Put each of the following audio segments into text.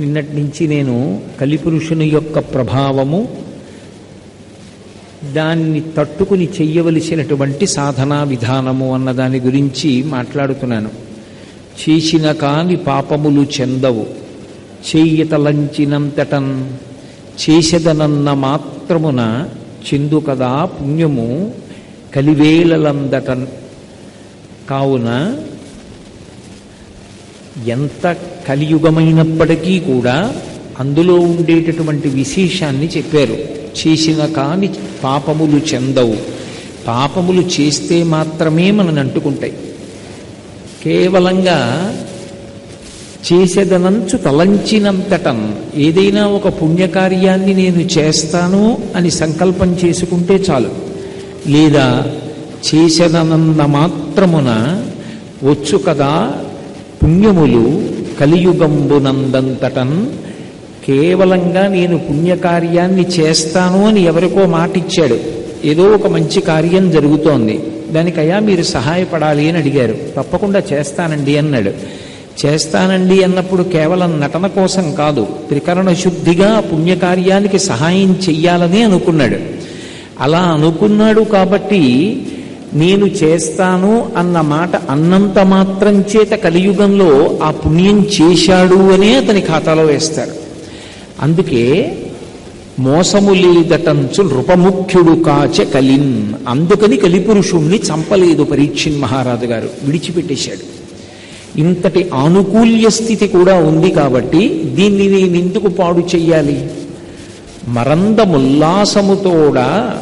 నిన్నటి నుంచి నేను కలిపురుషుని యొక్క ప్రభావము దాన్ని తట్టుకుని చెయ్యవలసినటువంటి సాధనా విధానము అన్న దాని గురించి మాట్లాడుతున్నాను. చేసిన కాని పాపములు చెందవు. చెయ్యతలంచినంతటన్ చేసెదనన్న మాత్రమున చెందు కదా పుణ్యము కలివేలలందటన్. కావున ఎంత కలియుగమైనప్పటికీ కూడా అందులో ఉండేటటువంటి విశేషాన్ని చెప్పారు. చేసిన కాని పాపములు చెందవు. పాపములు చేస్తే మాత్రమే మనని అంటుకుంటాయి. కేవలంగా చేసేదనంచు తలంచినంతటం ఏదైనా ఒక పుణ్యకార్యాన్ని నేను చేస్తాను అని సంకల్పం చేసుకుంటే చాలు. లేదా చేసేదనన్న మాత్రమున వచ్చు కదా పుణ్యములు కలియుగంబునందంతటన్ కేవలంగా నేను పుణ్యకార్యాన్ని చేస్తాను అని ఎవరికో మాట ఇచ్చాడు ఏదో ఒక మంచి కార్యం జరుగుతోంది. దానికయ్యా మీరు సహాయపడాలి అని అడిగారు. తప్పకుండా చేస్తానండి అన్నాడు. చేస్తానండి అన్నప్పుడు కేవలం నటన కోసం కాదు త్రికరణ శుద్ధిగా పుణ్యకార్యానికి సహాయం చెయ్యాలని అనుకున్నాడు. అలా అనుకున్నాడు కాబట్టి నేను చేస్తాను అన్న మాట అన్నంత మాత్రం చేత కలియుగంలో ఆ పుణ్యం చేశాడు అనే అతని ఖాతాలో వేస్తారు. అందుకే మోసము లేదటంచు నృపముఖ్యుడు కాచ కలిన్ అందుకని కలిపురుషుణ్ణి చంపలేదు పరీక్షిన్ మహారాజు గారు. విడిచిపెట్టేశాడు. ఇంతటి ఆనుకూల్య స్థితి కూడా ఉంది కాబట్టి దీన్ని నేను ఎందుకు పాడు చెయ్యాలి? మరందముల్లాసముతోడా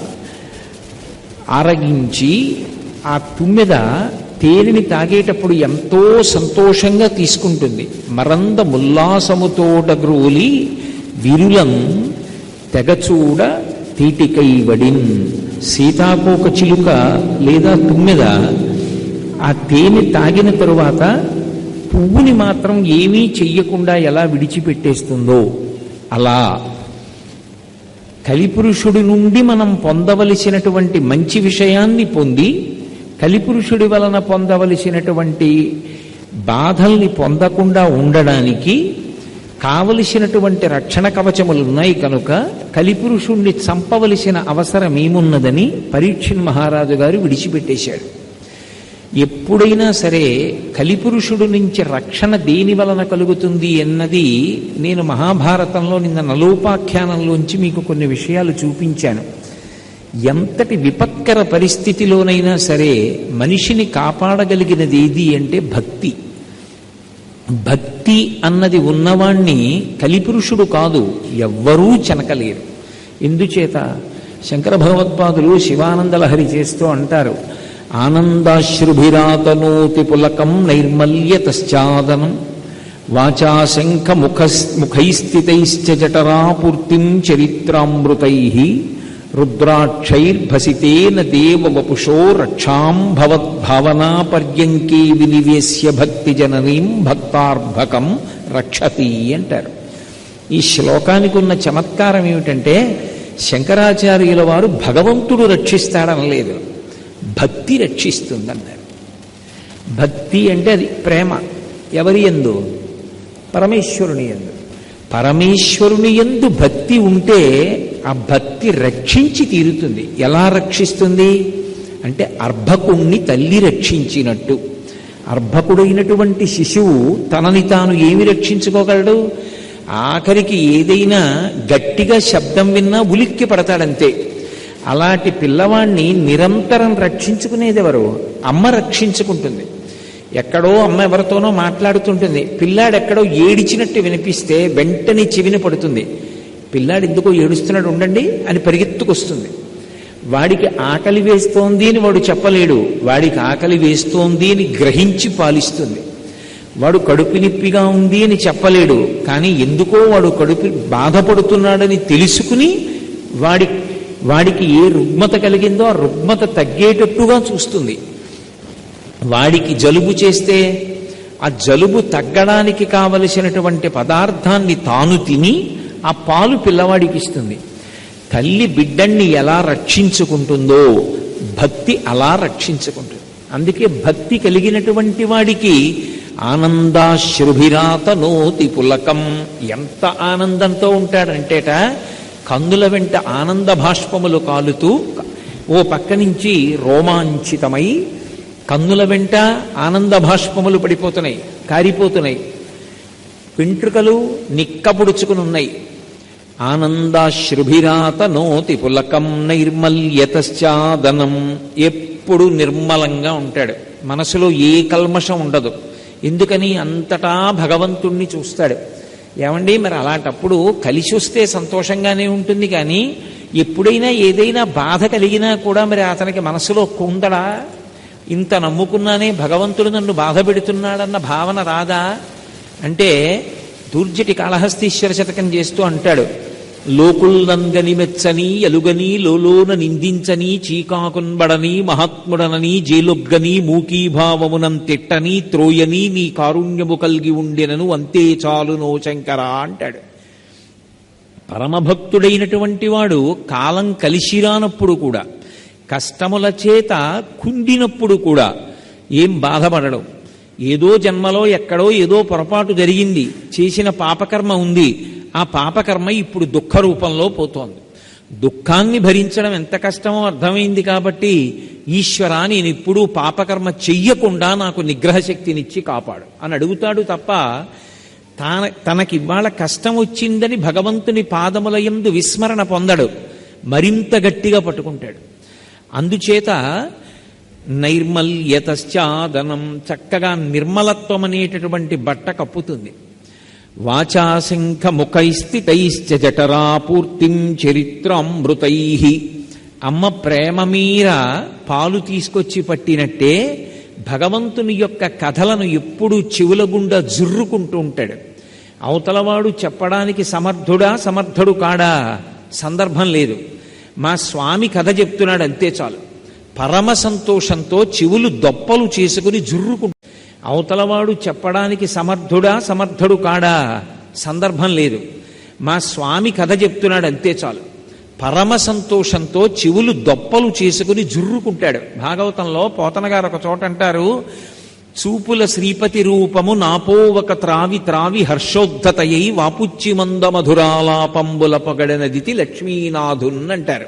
ఆరగించి ఆ తుమ్మెద తేనెని తాగేటప్పుడు ఎంతో సంతోషంగా తీసుకుంటుంది. మరంద ముల్లాసముతోట గ్రోలి విరులం తెగచూడ తీటికై వడిన్. సీతాకోక చిలుక లేదా తుమ్మెద ఆ తేనె తాగిన తరువాత పువ్వుని మాత్రం ఏమీ చెయ్యకుండా ఎలా విడిచిపెట్టేస్తుందో అలా కలిపురుషుడి నుండి మనం పొందవలసినటువంటి మంచి విషయాన్ని పొంది కలిపురుషుడి వలన పొందవలసినటువంటి బాధల్ని పొందకుండా ఉండడానికి కావలసినటువంటి రక్షణ కవచములు ఉన్నాయి కనుక కలిపురుషుణ్ణి చంపవలసిన అవసరం ఏమున్నదని పరీక్షణ్ మహారాజు గారు విడిచిపెట్టేశాడు. ఎప్పుడైనా సరే కలిపురుషుడు నుంచి రక్షణ దేని వలన కలుగుతుంది అన్నది నేను మహాభారతంలో నిన్న నలోపాఖ్యానంలోంచి మీకు కొన్ని విషయాలు చూపించాను. ఎంతటి విపత్కర పరిస్థితిలోనైనా సరే మనిషిని కాపాడగలిగినది ఏది అంటే భక్తి. భక్తి అన్నది ఉన్నవాణ్ణి కలిపురుషుడు కాదు ఎవ్వరూ చెనకలేరు. ఎందుచేత? శంకర భగవత్పాదులు శివానందలహరి చేస్తూ అంటారు ఆనందాశ్రుభిరాతనోతి పులకం నైర్మల్యతశ్చాదనం వాచా శంఖ ముఖ ముఖైస్థితైశ్చ చరిత్రామృతై రుద్రాక్షైర్భసితేన దేవ వపుషో రక్షాం భవద్భావనా పర్యంకే వినివేశ్య భక్తి జననీం భక్తార్భకం రక్షతి అంటారు. ఈ శ్లోకానికి ఉన్న చమత్కారం ఏమిటంటే శంకరాచార్యుల వారు భగవంతుడు రక్షిస్తాడనలేదు. భక్తి రక్షిస్తుందన్నారు. భక్తి అంటే అది ప్రేమ. ఎవరి ఎందు? పరమేశ్వరుని ఎందు. పరమేశ్వరుని ఎందు భక్తి ఉంటే ఆ భక్తి రక్షించి తీరుతుంది. ఎలా రక్షిస్తుంది? అంటే అర్భకుణ్ణి తల్లి రక్షించినట్టు. అర్భకుడైనటువంటి శిశువు తనని తాను ఏమి రక్షించుకోగలడు? ఆఖరికి ఏదైనా గట్టిగా శబ్దం విన్నా ఉలిక్కి పడతాడంతే అలాంటి పిల్లవాణ్ణి నిరంతరం రక్షించుకునేది ఎవరు అమ్మ రక్షించుకుంటుంది. ఎక్కడో అమ్మ ఎవరితోనో మాట్లాడుతుంటుంది. పిల్లాడు ఎక్కడో ఏడిచినట్టు వినిపిస్తే వెంటనే చెవిన పడుతుంది. పిల్లాడు ఎందుకో ఏడుస్తున్నాడు ఉండండి అని పరిగెత్తుకొస్తుంది. వాడికి ఆకలి వేస్తోంది అని వాడు చెప్పలేడు. వాడికి ఆకలి వేస్తోంది అని గ్రహించి పాలిస్తుంది. వాడు కడుపు నొప్పిగా ఉంది అని చెప్పలేడు. కానీ ఎందుకో వాడు కడుపు బాధపడుతున్నాడని తెలుసుకుని వాడి వాడికి ఏ రుగ్మత కలిగిందో ఆ రుగ్మత తగ్గేటట్టుగా చూస్తుంది. వాడికి జలుబు చేస్తే ఆ జలుబు తగ్గడానికి కావలసినటువంటి పదార్థాన్ని తాను తిని ఆ పాలు పిల్లవాడికి ఇస్తుంది. తల్లి బిడ్డన్ని ఎలా రక్షించుకుంటుందో భక్తి అలా రక్షించుకుంటుంది. అందుకే భక్తి కలిగినటువంటి వాడికి ఆనందాశ్రుభిరాత నోతి పులకం. ఎంత ఆనందంతో ఉంటాడంటేట కందుల వెంట ఆనంద భాష్పములు కాలుతూ ఓ పక్క నుంచి రోమాంచితమై కన్నుల వెంట ఆనంద భాష్పములు పడిపోతున్నాయి కారిపోతున్నాయి. వెంట్రుకలు నిక్కపుడుచుకుని ఉన్నాయి ఆనందాశ్రుభిరాత నోతి పులకం నైర్మల్యతశ్చాదనం ఎప్పుడు నిర్మలంగా ఉంటాడు. మనసులో ఏ కల్మషం ఉండదు. ఎందుకని అంతటా భగవంతుణ్ణి చూస్తాడు. ఏమండి మరి అలాంటప్పుడు కలిసి వస్తే సంతోషంగానే ఉంటుంది కానీ ఎప్పుడైనా ఏదైనా బాధ కలిగినా కూడా మరి అతనికి మనసులో కుందడా? ఇంత నమ్ముకున్నానే భగవంతుడు నన్ను బాధ పెడుతున్నాడన్న భావన రాదా? అంటే దూర్జటి కాళహస్తీశ్వర శతకం చేస్తూ అంటాడు లోకుల్నంగని మెచ్చని ఎలుగని లోలోన నిందించని చీకాకున్బడని మహాత్ముడనని జేలొగ్గని మూకీభావమునం తిట్టని త్రోయని నీ కారుణ్యము కలిగి ఉండినను అంతే చాలు నో శంకరా అంటాడు. పరమభక్తుడైనటువంటి వాడు కాలం కలిసిరానప్పుడు కూడా కష్టముల చేత కుండినప్పుడు కూడా ఏం బాధపడడం. ఏదో జన్మలో ఎక్కడో ఏదో పొరపాటు జరిగింది చేసిన పాపకర్మ ఉంది ఆ పాపకర్మ ఇప్పుడు దుఃఖ రూపంలో పోతోంది. దుఃఖాన్ని భరించడం ఎంత కష్టమో అర్థమైంది కాబట్టి ఈశ్వరా నేను ఇప్పుడు పాపకర్మ చెయ్యకుండా నాకు నిగ్రహ శక్తినిచ్చి కాపాడు అని అడుగుతాడు తప్ప తాన తనకి ఇవాళ కష్టం వచ్చిందని భగవంతుని పాదములయందు విస్మరణ పొందడు. మరింత గట్టిగా పట్టుకుంటాడు. అందుచేత నైర్మల్యతశ్చాదనం చక్కగా నిర్మలత్వం అనేటటువంటి బట్ట కప్పుతుంది. వాచాశంఖ జఠరాపూర్తిం జఠరా పూర్తిం చరిత్రామృతై. అమ్మ ప్రేమ మీర పాలు తీసుకొచ్చి పట్టినట్టే భగవంతుని యొక్క కథలను ఎప్పుడూ చెవుల గుండా జుర్రుకుంటూ ఉంటాడు. అవతలవాడు చెప్పడానికి సమర్థుడా సమర్థుడు కాడా సందర్భం లేదు. మా స్వామి కథ చెప్తున్నాడు అంతే చాలు. పరమ సంతోషంతో చెవులు దొప్పలు చేసుకుని జుర్రుకుంటాడు అవతలవాడు చెప్పడానికి సమర్థుడా సమర్థుడు కాడా? సందర్భం లేదు. మా స్వామి కథ చెప్తున్నాడు అంతే చాలు. పరమ సంతోషంతో చెవులు దొప్పలు చేసుకుని జుర్రుకుంటాడు. భాగవతంలో పోతనగారు ఒక చోట అంటారు చూపుల శ్రీపతి రూపము నాపోవక త్రావి త్రావి హర్షోద్ధతయై వాపుచ్చి మంద మధురాలాపంబుల పొగడనదితి లక్ష్మీనాథున్ అంటారు.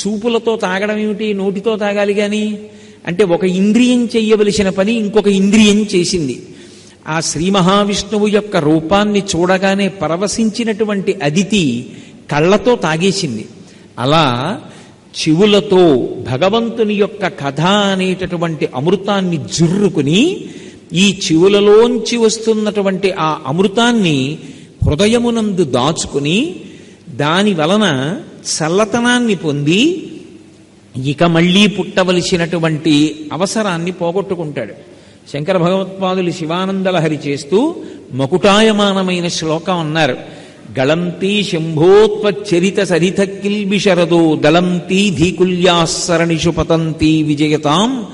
చూపులతో తాగడం ఏమిటి? నోటితో తాగాలి కానీ అంటే ఒక ఇంద్రియం చెయ్యవలసిన పని ఇంకొక ఇంద్రియం చేసింది. ఆ శ్రీ మహావిష్ణువు యొక్క రూపాన్ని చూడగానే పరవశించినటువంటి అదితి కళ్ళతో తాగేసింది. అలా చెవులతో భగవంతుని యొక్క కథ అనేటటువంటి అమృతాన్ని జుర్రుకుని ఈ చెవులలోంచి వస్తున్నటువంటి ఆ అమృతాన్ని హృదయమునందు దాచుకుని దాని వలన చల్లతనాన్ని పొంది ఇక మళ్ళీ పుట్టవలసినటువంటి అవసరాన్ని పోగొట్టుకుంటాడు. శంకర భగవత్పాదులు శివానందలహరి చేస్తూ మకుటాయమానమైన శ్లోకం అన్నారు. గళంతి శంభోత్వచరిత సరిత కిల్బిషరదో దళంతి ధీకుల్యాసరణిషు పతంతి విజయతాం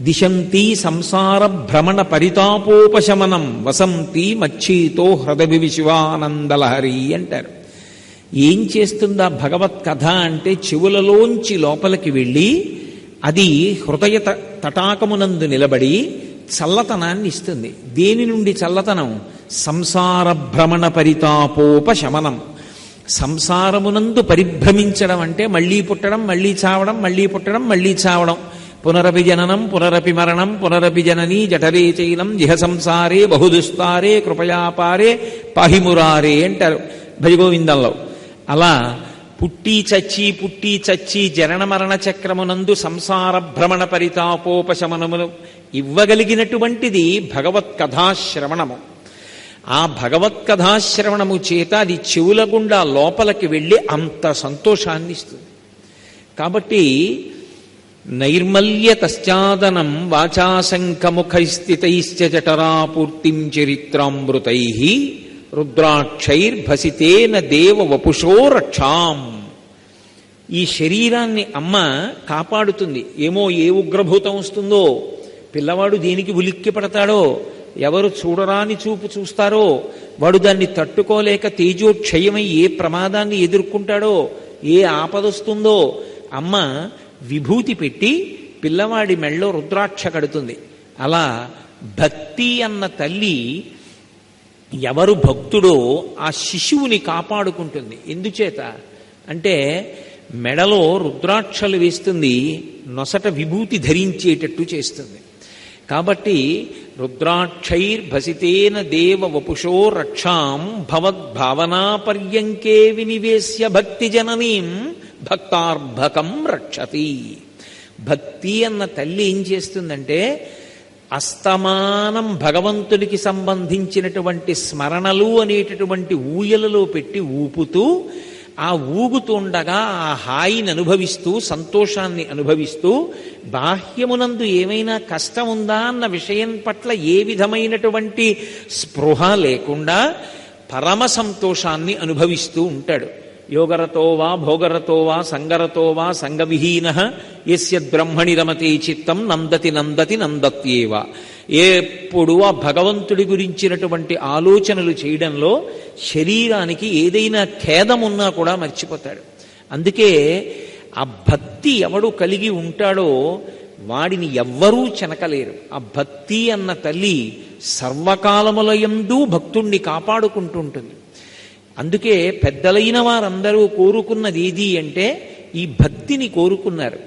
దిశంతి సంసార భ్రమణ పరితాపోపశమనం వసంతి మచ్చీతో హృదయ శివానందలహరి అంటారు. ఏం చేస్తుందా భగవత్ కథ అంటే చెవులలోంచి లోపలికి వెళ్ళి అది హృదయ తటాకమునందు నిలబడి చల్లతనాన్ని ఇస్తుంది. దేని నుండి చల్లతనం? సంసార భ్రమణ పరితాపోపశమనం. సంసారమునందు పరిభ్రమించడం అంటే మళ్ళీ పుట్టడం మళ్ళీ చావడం మళ్ళీ పుట్టడం మళ్ళీ చావడం. పునరపి జననం పునరపి మరణం పునరపి జననీ జఠరే చైనం జిహ సంసారే బహుదుస్తారే కృపయాపారే పాహిమురారే అంటారు భజగోవిందంలో. అలా పుట్టి చచ్చి పుట్టి చచ్చి జనన మరణ చక్రమునందు సంసార భ్రమణ పరితాపోపశమనమును ఇవ్వగలిగినటువంటిది భగవత్ కథాశ్రవణము ఆ భగవత్ కథాశ్రవణము చేత అది చెవుల గుండా లోపలికి వెళ్ళి అంత సంతోషాన్ని ఇస్తుంది కాబట్టి నైర్మల్య తశ్చాదనం వాచాశంఖముఖ స్థితైశ్చ జఠరాపూర్తిం చరిత్రామృతై రుద్రాక్షైర్భసితేన దేవ వపుషో రక్షాం. ఈ శరీరాన్ని అమ్మ కాపాడుతుంది. ఏమో ఏ ఉగ్రభూతం వస్తుందో పిల్లవాడు దేనికి ఉలిక్కి పడతాడో ఎవరు చూడరాని చూపు చూస్తారో వాడు దాన్ని తట్టుకోలేక తేజోక్షయమై ఏ ప్రమాదాన్ని ఎదుర్కొంటాడో ఏ ఆపదొస్తుందో అమ్మ విభూతి పెట్టి పిల్లవాడి మెళ్ళో రుద్రాక్ష కడుతుంది. అలా భక్తి అన్న తల్లి ఎవరు భక్తుడో ఆ శిశువుని కాపాడుకుంటుంది. ఎందుచేత? అంటే మెడలో రుద్రాక్షలు వేస్తుంది నొసట విభూతి ధరించేటట్టు చేస్తుంది. కాబట్టి రుద్రాక్షైర్భసితేన దేవ వపుషో రక్షాం భవద్భావనాపర్యంకే వినివేశ్య భక్తి జననీం భక్తార్భకం రక్షతి. భక్తి అన్న తల్లి ఏం చేస్తుందంటే అస్తమానం భగవంతుడికి సంబంధించినటువంటి స్మరణలు అనేటటువంటి ఊయలలో పెట్టి ఊపుతూ ఆ ఊగుతుండగా ఆ హాయిని అనుభవిస్తూ సంతోషాన్ని అనుభవిస్తూ బాహ్యమునందు ఏమైనా కష్టం ఉందా అన్న విషయం పట్ల ఏ విధమైనటువంటి స్పృహ లేకుండా పరమ సంతోషాన్ని అనుభవిస్తూ ఉంటాడు. యోగరతో వా భోగరతో వా సంగరతో వా సంగవిహీన యస్యద్బ్రహ్మణి రమతే చిత్తం నందతి నందతి నందత్యేవ. ఎప్పుడు ఆ భగవంతుడి గురించినటువంటి ఆలోచనలు చేయడంలో శరీరానికి ఏదైనా ఖేదం ఉన్నా కూడా మర్చిపోతాడు. అందుకే ఆ భక్తి ఎవడు కలిగి ఉంటాడో వాడిని ఎవ్వరూ చెనకలేరు. ఆ భక్తి అన్న తల్లి సర్వకాలములయందు భక్తుణ్ణి కాపాడుకుంటుంటుంది. అందుకే పెద్దలైన వారందరూ కోరుకున్నది ఏది అంటే ఈ భక్తిని కోరుకున్నారు.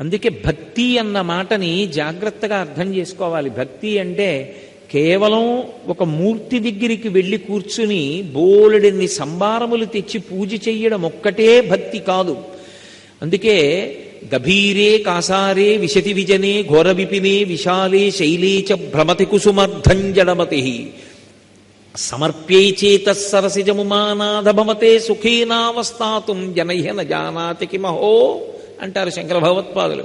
అందుకే భక్తి అన్న మాటని జాగ్రత్తగా అర్థం చేసుకోవాలి. భక్తి అంటే కేవలం ఒక మూర్తి దగ్గరికి వెళ్ళి కూర్చుని బోలెడన్ని సంభారములు తెచ్చి పూజ చెయ్యడం ఒక్కటే భక్తి కాదు. అందుకే గభీరే కాసారే విశతి విజనే ఘోర విపినే విశాలే శైలే చ భ్రమతి కుసుమర్ధంజడమతి సమర్ప్యై చేత సరసిజముమానాధభమతే జనహ్యన జానాతికి జానాతి కిమహో అంటారు శంకర భగవత్పాదులు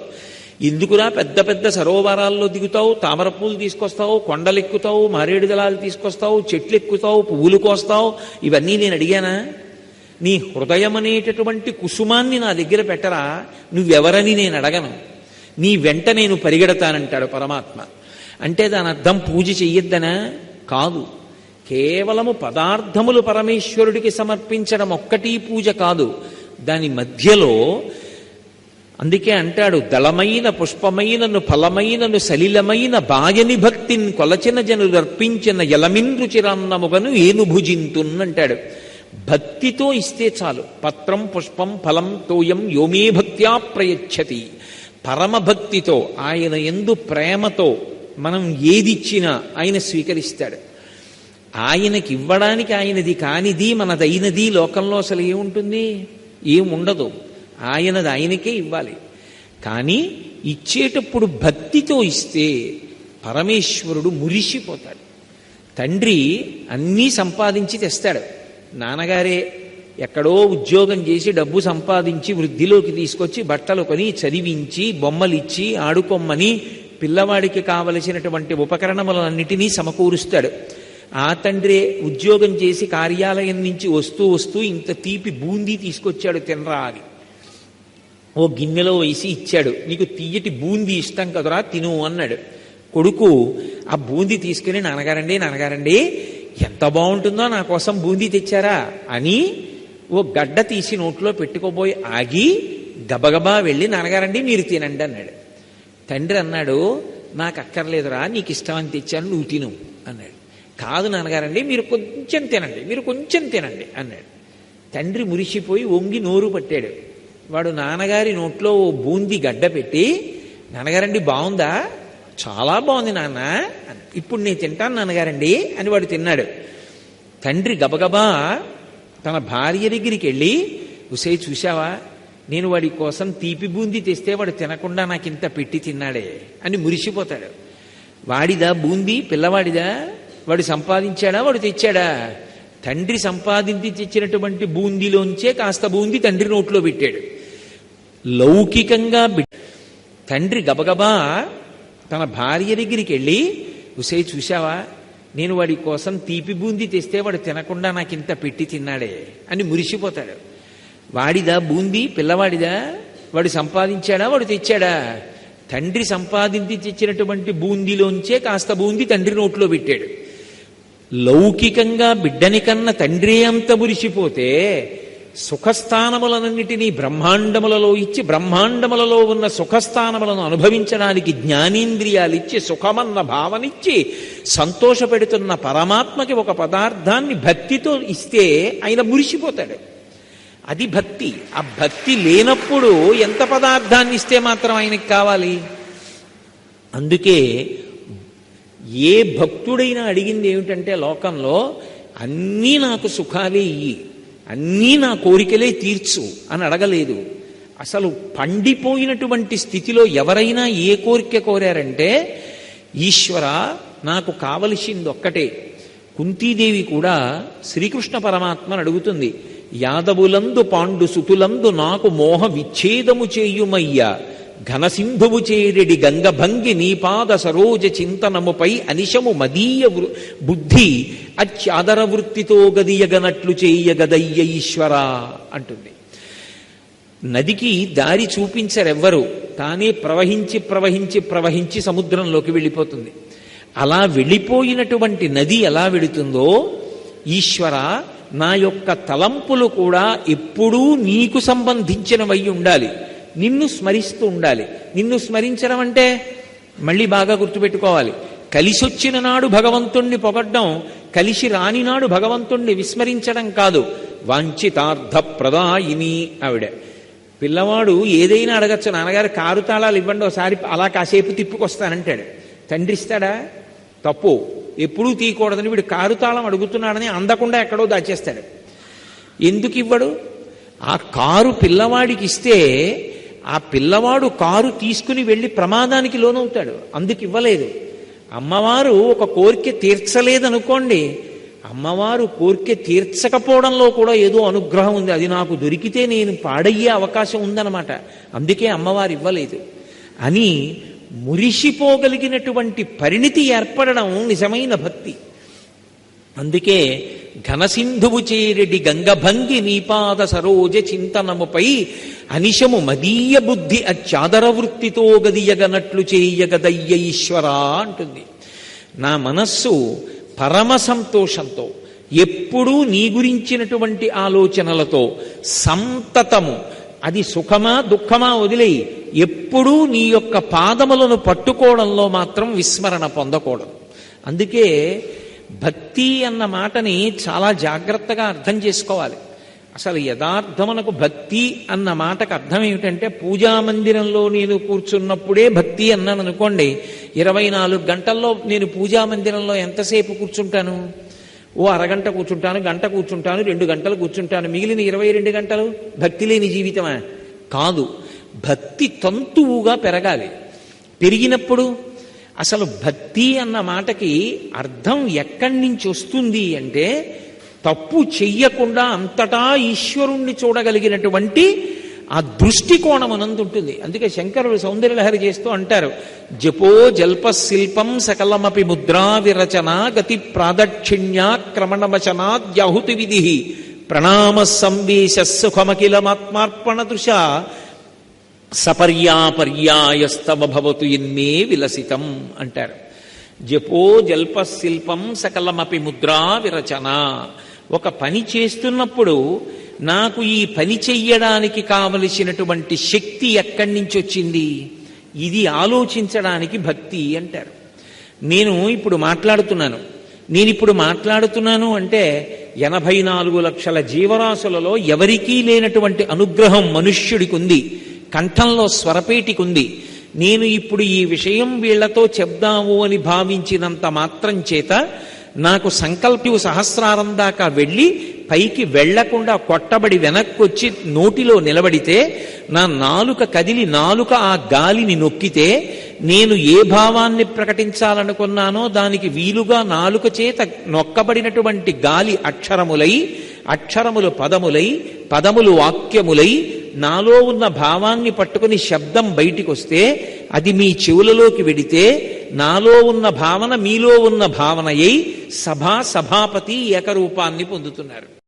ఎందుకురా పెద్ద పెద్ద సరోవరాల్లో దిగుతావు తామర పూలు తీసుకొస్తావు కొండలెక్కుతావు మారేడు దళాలు తీసుకొస్తావు చెట్లు ఎక్కుతావు పువ్వులు కోస్తావు ఇవన్నీ నేను అడిగానా? నీ హృదయం అనేటటువంటి కుసుమాన్ని నా దగ్గర పెట్టరా? నువ్వెవరని నేను అడగను. నీ వెంట నేను పరిగెడతానంటాడు పరమాత్మ. అంటే దాని అర్థం పూజ చెయ్యొద్దనా? కాదు. కేవలము పదార్థములు పరమేశ్వరుడికి సమర్పించడం ఒక్కటి పూజ కాదు. దాని మధ్యలో అందుకే అంటాడు దళమైన పుష్పమైనను ఫలమైనను సలిలమైన బాయని భక్తిని కొలచిన జను అర్పించిన యలమింద్రు చిరాన్నముగను ఏను భక్తితో ఇస్తే చాలు. పత్రం పుష్పం ఫలం తోయం యోమే భక్త్యా ప్రయచ్చతి. పరమభక్తితో ఆయన ఎందు ప్రేమతో మనం ఏదిచ్చినా ఆయన స్వీకరిస్తాడు. ఆయనకి ఇవ్వడానికి ఆయనది కానిది మనదైనది లోకంలో అసలు ఏముంటుంది? ఏముండదు. ఆయనది ఆయనకే ఇవ్వాలి. కానీ ఇచ్చేటప్పుడు భక్తితో ఇస్తే పరమేశ్వరుడు మురిసిపోతాడు. తండ్రి అన్నీ సంపాదించి తెస్తాడు. నాన్నగారే ఎక్కడో ఉద్యోగం చేసి డబ్బు సంపాదించి వృద్ధిలోకి తీసుకొచ్చి బట్టలు కొని చదివించి బొమ్మలిచ్చి ఆడుకొమ్మని పిల్లవాడికి కావలసినటువంటి ఉపకరణములన్నిటినీ సమకూరుస్తాడు. ఆ తండ్రే ఉద్యోగం చేసి కార్యాలయం నుంచి వస్తూ వస్తూ ఇంత తీపి బూందీ తీసుకొచ్చాడు తినరా అని. ఓ గిన్నెలో వేసి ఇచ్చాడు. నీకు తీయటి బూందీ ఇష్టం కదరా తిను అన్నాడు. కొడుకు ఆ బూందీ తీసుకుని నాన్నగారండి నాన్నగారండి ఎంత బాగుంటుందో నా కోసం బూందీ తెచ్చారా? అని ఓ గడ్డ తీసి నోట్లో పెట్టుకోబోయి ఆగి గబగబా వెళ్ళి నాన్నగారండి మీరు తినండి అన్నాడు. తండ్రి అన్నాడు నాకు అక్కర్లేదురా నీకు ఇష్టం అని తెచ్చాను నువ్వు తిను అన్నాడు. కాదు నాన్నగారండి మీరు కొంచెం తినండి మీరు కొంచెం తినండి అన్నాడు. తండ్రి మురిసిపోయి వంగి నోరు పట్టాడు. వాడు నాన్నగారి నోట్లో ఓ బూంది గడ్డ పెట్టి నాన్నగారండి బాగుందా? చాలా బాగుంది నాన్న. ఇప్పుడు నేను తింటాను నాన్నగారండి అని వాడు తిన్నాడు. తండ్రి గబగబా తన భార్య దగ్గరికి వెళ్ళి ఉసే చూశావా? నేను వాడి కోసం తీపి బూంది తెస్తే వాడు తినకుండా నాకు ఇంత పెట్టి తిన్నాడే అని మురిసిపోతాడు. వాడిదా బూంది? పిల్లవాడిదా? వాడు సంపాదించాడా? వాడు తెచ్చాడా? తండ్రి సంపాదించి తెచ్చినటువంటి బూందీలోంచే కాస్త బూంది తండ్రి నోట్లో పెట్టాడు. లౌకికంగా తండ్రి గబగబా తన భార్య దగ్గరికి వెళ్ళి ఉసే చూశావా? నేను వాడి కోసం తీపి బూంది తెస్తే వాడు తినకుండా నాకు ఇంత పెట్టి తిన్నాడే అని మురిసిపోతాడు. వాడిదా బూంది? పిల్లవాడిదా? వాడు సంపాదించాడా? వాడు తెచ్చాడా? తండ్రి సంపాదించి తెచ్చినటువంటి బూందీలోంచే కాస్త బూంది తండ్రి నోట్లో పెట్టాడు. లౌకికంగా బిడ్డని కన్న తండ్రి అంత మురిసిపోతే సుఖస్థానములనన్నిటినీ బ్రహ్మాండములలో ఇచ్చి బ్రహ్మాండములలో ఉన్న సుఖస్థానములను అనుభవించడానికి జ్ఞానేంద్రియాలిచ్చి సుఖమన్న భావనిచ్చి సంతోషపెడుతున్న పరమాత్మకి ఒక పదార్థాన్ని భక్తితో ఇస్తే ఆయన మురిసిపోతాడు. అది భక్తి. ఆ భక్తి లేనప్పుడు ఎంత పదార్థాన్ని ఇస్తే మాత్రం ఆయనకి కావాలి? అందుకే ఏ భక్తుడైనా అడిగింది ఏమిటంటే లోకంలో అన్నీ నాకు సుఖాలే ఇయ్యి అన్నీ నా కోరికలే తీర్చు అని అడగలేదు. అసలు పండిపోయినటువంటి స్థితిలో ఎవరైనా ఏ కోరిక కోరారంటే ఈశ్వర నాకు కావలసింది ఒక్కటే. కుంతీదేవి కూడా శ్రీకృష్ణ పరమాత్మను అడుగుతుంది యాదవులందు పాండు సుతులందు నాకు మోహ విచ్ఛేదము చేయుమయ్యా. ఘనసింధువు చేరెడి గంగభంగి నీపాద సరోజ చింతనముపై అనిశము మదీయ బుద్ధి అత్యాదర వృత్తితో గదియగనట్లు చేయగదయ్య ఈశ్వర అంటుంది. నదికి దారి చూపించరెవ్వరు తానే ప్రవహించి ప్రవహించి ప్రవహించి సముద్రంలోకి వెళ్ళిపోతుంది. అలా వెళ్ళిపోయినటువంటి నది ఎలా వెళుతుందో ఈశ్వర నా యొక్క తలంపులు కూడా ఎప్పుడూ నీకు సంబంధించినవై ఉండాలి. నిన్ను స్మరిస్తూ ఉండాలి. నిన్ను స్మరించడం అంటే మళ్ళీ బాగా గుర్తుపెట్టుకోవాలి. కలిసొచ్చిన నాడు భగవంతుణ్ణి పొగడ్డం కలిసి రాని నాడు భగవంతుణ్ణి విస్మరించడం కాదు. వాంఛితార్థ ప్రదాయిని ఆవిడ. పిల్లవాడు ఏదైనా అడగచ్చు. నాన్నగారు కారు తాళాలు ఇవ్వండి ఒకసారి అలా కాసేపు తిప్పుకొస్తానంటాడు. తండ్రి ఇస్తాడా తప్పు. ఎప్పుడూ తీయకూడదని వీడు కారు తాళం అడుగుతున్నాడని అందకుండా ఎక్కడో దాచేస్తాడు. ఎందుకు ఇవ్వడు ఆ కారు పిల్లవాడికి ఇస్తే ఆ పిల్లవాడు కారు తీసుకుని వెళ్ళి ప్రమాదానికి లోనవుతాడు. అందుకు ఇవ్వలేదు. అమ్మవారు ఒక కోరిక తీర్చలేదనుకోండి అమ్మవారు కోరిక తీర్చకపోవడంలో కూడా ఏదో అనుగ్రహం ఉంది. అది నాకు దొరికితే నేను పాడయ్యే అవకాశం ఉందన్నమాట. అందుకే అమ్మవారు ఇవ్వలేదు. అని మురిసిపోగలిగినటువంటి పరిణితి ఏర్పడడం నిజమైన భక్తి. అందుకే ఘనసింధువు చేరెడి గంగభంగి నీపాద సరోజ చింతనముపై అనిశము మదీయ బుద్ధి అత్యాదర వృత్తితో గదియగనట్లు చేయగదయ్య ఈశ్వరా అంటుంది. నా మనస్సు పరమ సంతోషంతో ఎప్పుడూ నీ గురించినటువంటి ఆలోచనలతో సంతతము అది సుఖమా దుఃఖమా వదిలేయి ఎప్పుడూ నీ యొక్క పాదములను పట్టుకోవడంలో మాత్రం విస్మరణ పొందకూడదు. అందుకే భక్తి అన్న మాటని చాలా జాగ్రత్తగా అర్థం చేసుకోవాలి. అసలు యథార్థమునకు భక్తి అన్న మాటకు అర్థం ఏమిటంటే పూజా మందిరంలో నేను కూర్చున్నప్పుడే భక్తి అన్నాను అనుకోండి ఇరవై నాలుగు గంటల్లో నేను పూజా మందిరంలో ఎంతసేపు కూర్చుంటాను? ఓ అరగంట కూర్చుంటాను గంట కూర్చుంటాను రెండు గంటలు కూర్చుంటాను. మిగిలిన ఇరవై రెండు గంటలు భక్తి లేని జీవితమా? కాదు. భక్తి తంతువుగా పెరగాలి. పెరిగినప్పుడు అసలు భక్తి అన్న మాటకి అర్థం ఎక్కడి నుంచి వస్తుంది అంటే తప్పు చెయ్యకుండా అంతటా ఈశ్వరుణ్ణి చూడగలిగినటువంటి ఆ దృష్టికోణం అనంత ఉంటుంది. అందుకే శంకరుడు సౌందర్యలహరి చేస్తూ అంటారు జపో జల్ప శిల్పం సకలమపి ముద్రా విరచన గతి ప్రాదక్షిణ్యాక్రమణవచనాద్యాహుతి విధి. ప్రణామ సంవేశ సుఖమఖిలమాత్మార్పణ దృశ. సపర్యాపర్యాయస్తవ భవతు ఎన్నే విలసితం అంటారు. జపో జల్ప శిల్పం సకలమపి ముద్రా విరచన. ఒక పని చేస్తున్నప్పుడు నాకు ఈ పని చెయ్యడానికి కావలసినటువంటి శక్తి ఎక్కడి నుంచి వచ్చింది ఇది ఆలోచించడానికి భక్తి అంటారు. నేను ఇప్పుడు మాట్లాడుతున్నాను. నేను ఇప్పుడు మాట్లాడుతున్నాను అంటే ఎనభై నాలుగు లక్షల జీవరాశులలో ఎవరికీ లేనటువంటి అనుగ్రహం మనుష్యుడికి ఉంది కంఠంలో స్వరపేటికి ఉంది నేను ఇప్పుడు ఈ విషయం వీళ్ళతో చెప్దాము అని భావించినంత మాత్రం చేత నాకు సంకల్పి సహస్రారం దాకా వెళ్ళి పైకి వెళ్ళకుండా కొట్టబడి వెనక్కొచ్చి నోటిలో నిలబడితే నా నాలుక కదిలి నాలుక ఆ గాలిని నొక్కితే నేను ఏ భావాన్ని ప్రకటించాలనుకున్నానో దానికి వీలుగా నాలుక చేత నొక్కబడినటువంటి గాలి అక్షరములై అక్షరములు పదములై పదములు వాక్యములై నాలో ఉన్న భావాన్ని పట్టుకుని శబ్దం బయటికి వస్తే అది మీ చెవులలోకి వెడితే నాలో ఉన్న భావన మీలో ఉన్న భావనయై సభా సభాపతి ఏకరూపాన్ని పొందుతున్నారు.